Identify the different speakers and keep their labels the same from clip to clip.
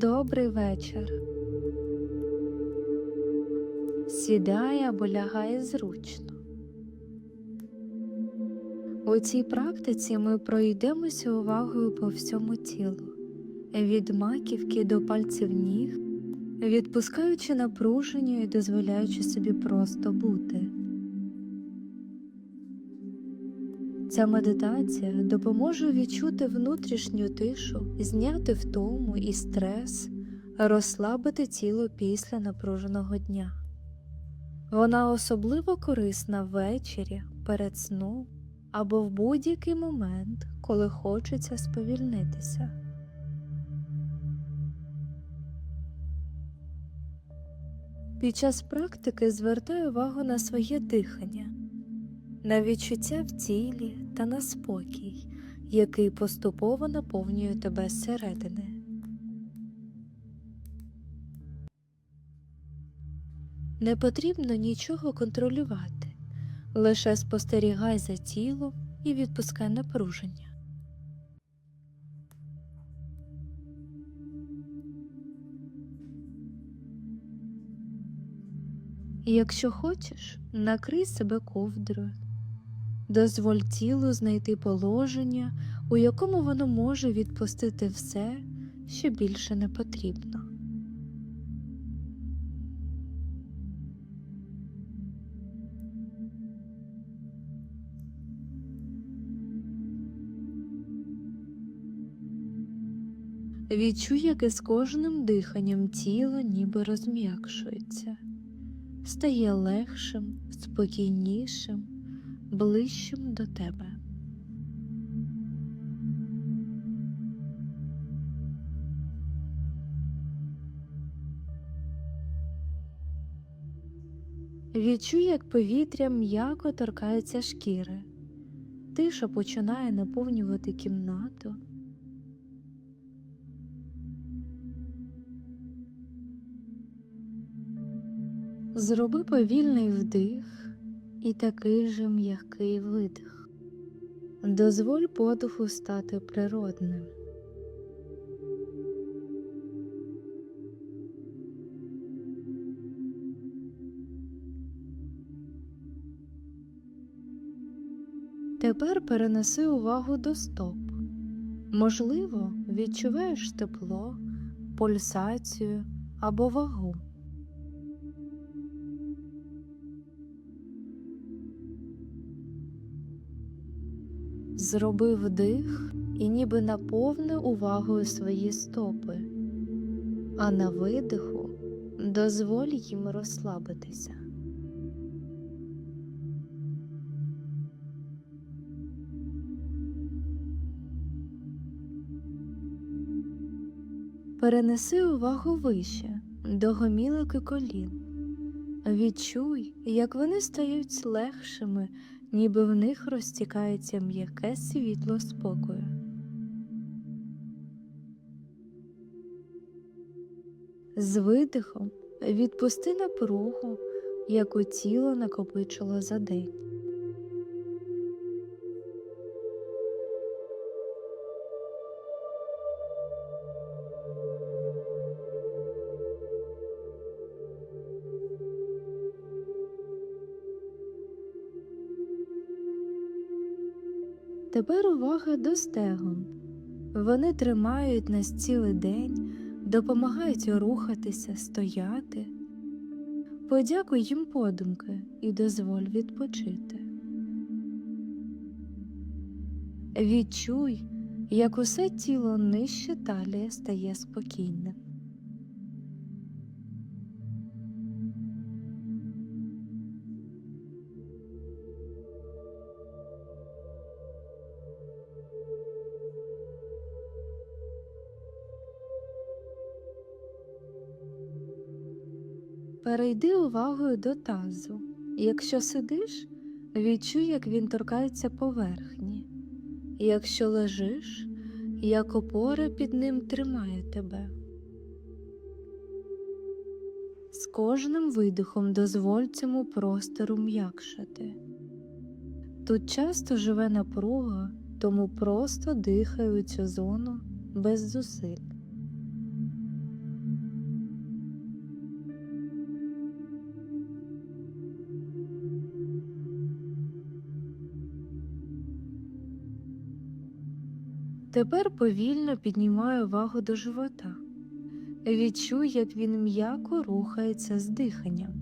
Speaker 1: Добрий вечір. Сідай або лягай зручно. У цій практиці ми пройдемося увагою по всьому тілу, від маківки до пальців ніг, відпускаючи напруження і дозволяючи собі просто бути. Ця медитація допоможе відчути внутрішню тишу, зняти втому і стрес, розслабити тіло після напруженого дня. Вона особливо корисна ввечері, перед сном або в будь-який момент, коли хочеться сповільнитися. Під час практики звертай увагу на своє дихання на відчуття в тілі та на спокій, який поступово наповнює тебе зсередини. Не потрібно нічого контролювати, лише спостерігай за тілом і відпускай напруження. Якщо хочеш, накрий себе ковдрою. Дозволь тілу знайти положення, у якому воно може відпустити все, що більше не потрібно. Відчуй, як із кожним диханням тіло ніби розм'якшується, стає легшим, спокійнішим ближчим до тебе. Відчуй, як повітря м'яко торкається шкіри. Тиша починає наповнювати кімнату. Зроби повільний вдих і такий же м'який видих. Дозволь подиху стати природним. Тепер перенеси увагу до стоп. Можливо, відчуваєш тепло, пульсацію або вагу. Зроби вдих і ніби наповни увагою свої стопи, а на видиху дозволь їм розслабитися. Перенеси увагу вище до гомілок і колін. Відчуй, як вони стають легшими ніби в них розтікається м'яке світло спокою. З видихом відпусти напругу, яку тіло накопичило за день. Тепер увага до стегон. Вони тримають нас цілий день, допомагають рухатися, стояти. Подякуй їм подумки і дозволь відпочити. Відчуй, як усе тіло нижче талія стає спокійним. Перейди увагою до тазу. Якщо сидиш, відчуй, як він торкається поверхні. Якщо лежиш, як опора під ним тримає тебе. З кожним видихом дозволь цьому простору м'якшати. Тут часто живе напруга, тому просто дихай у цю зону без зусиль. Тепер повільно піднімаю увагу до живота. Відчуй, як він м'яко рухається з диханням.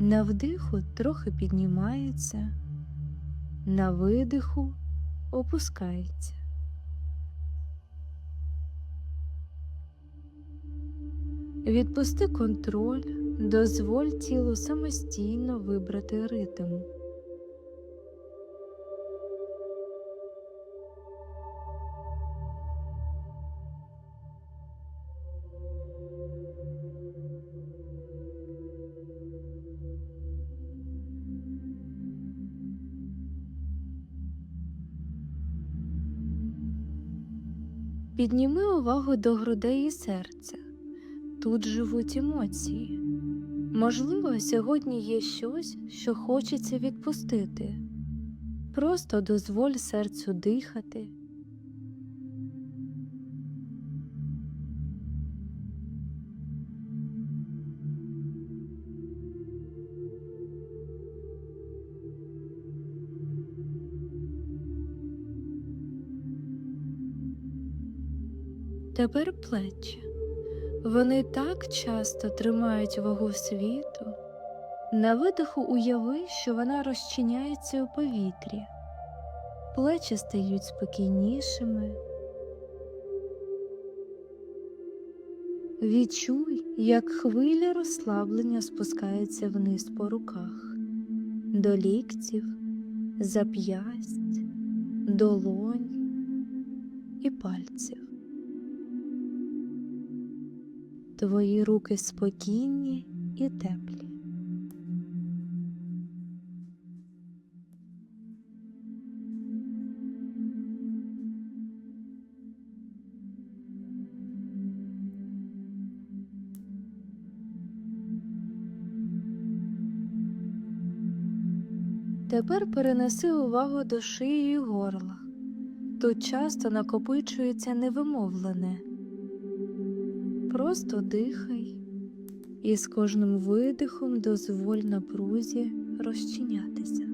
Speaker 1: На вдиху трохи піднімається, на видиху опускається. Відпусти контроль, дозволь тілу самостійно вибрати ритм. Підніми увагу до грудей і серця. Тут живуть емоції. Можливо, сьогодні є щось, що хочеться відпустити. Просто дозволь серцю дихати. Тепер плечі. Вони так часто тримають вагу світу. На видиху уяви, що вона розчиняється у повітрі, плечі стають спокійнішими. Відчуй, як хвиля розслаблення спускається вниз по руках, до ліктів, зап'ясть, долонь і пальців. Твої руки спокійні і теплі. Тепер перенеси увагу до шиї і горла. Тут часто накопичується невимовлене. Просто дихай і з кожним видихом дозволь напрузі розчинятися.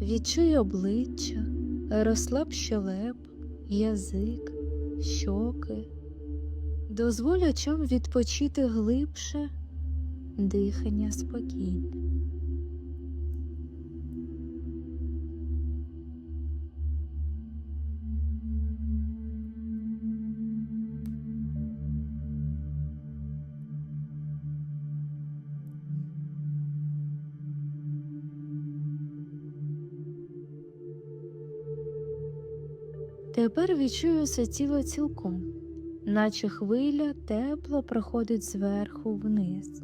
Speaker 1: Відчуй обличчя, розслаб щелеп, язик, щоки. Дозволь очам відпочити глибше, дихання спокійне. Тепер відчую все тіло цілком, наче хвиля тепло проходить зверху вниз.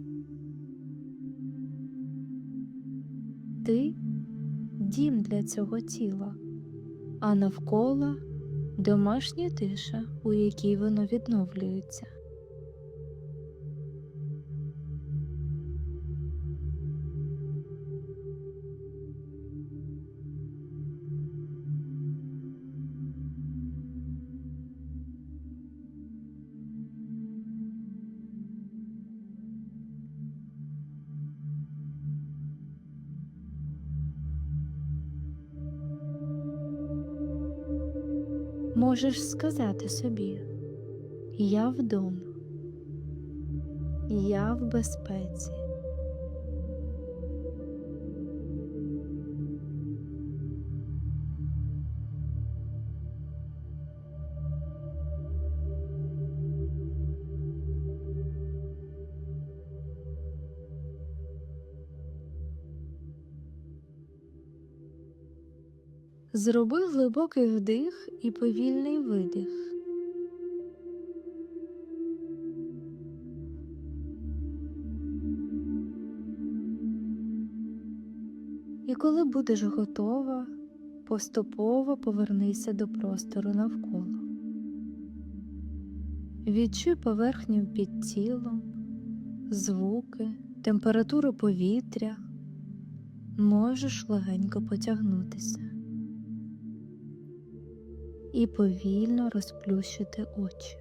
Speaker 1: Ти дім для цього тіла, а навколо домашня тиша, у якій воно відновлюється. Можеш сказати собі Я вдома, я в безпеці. Зроби глибокий вдих і повільний видих. І коли будеш готова, поступово повернися до простору навколо. Відчуй поверхню під тілом, звуки, температуру повітря, можеш легенько потягнутися і повільно розплющити очі.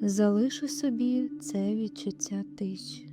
Speaker 1: Залишу собі це відчуття тиші.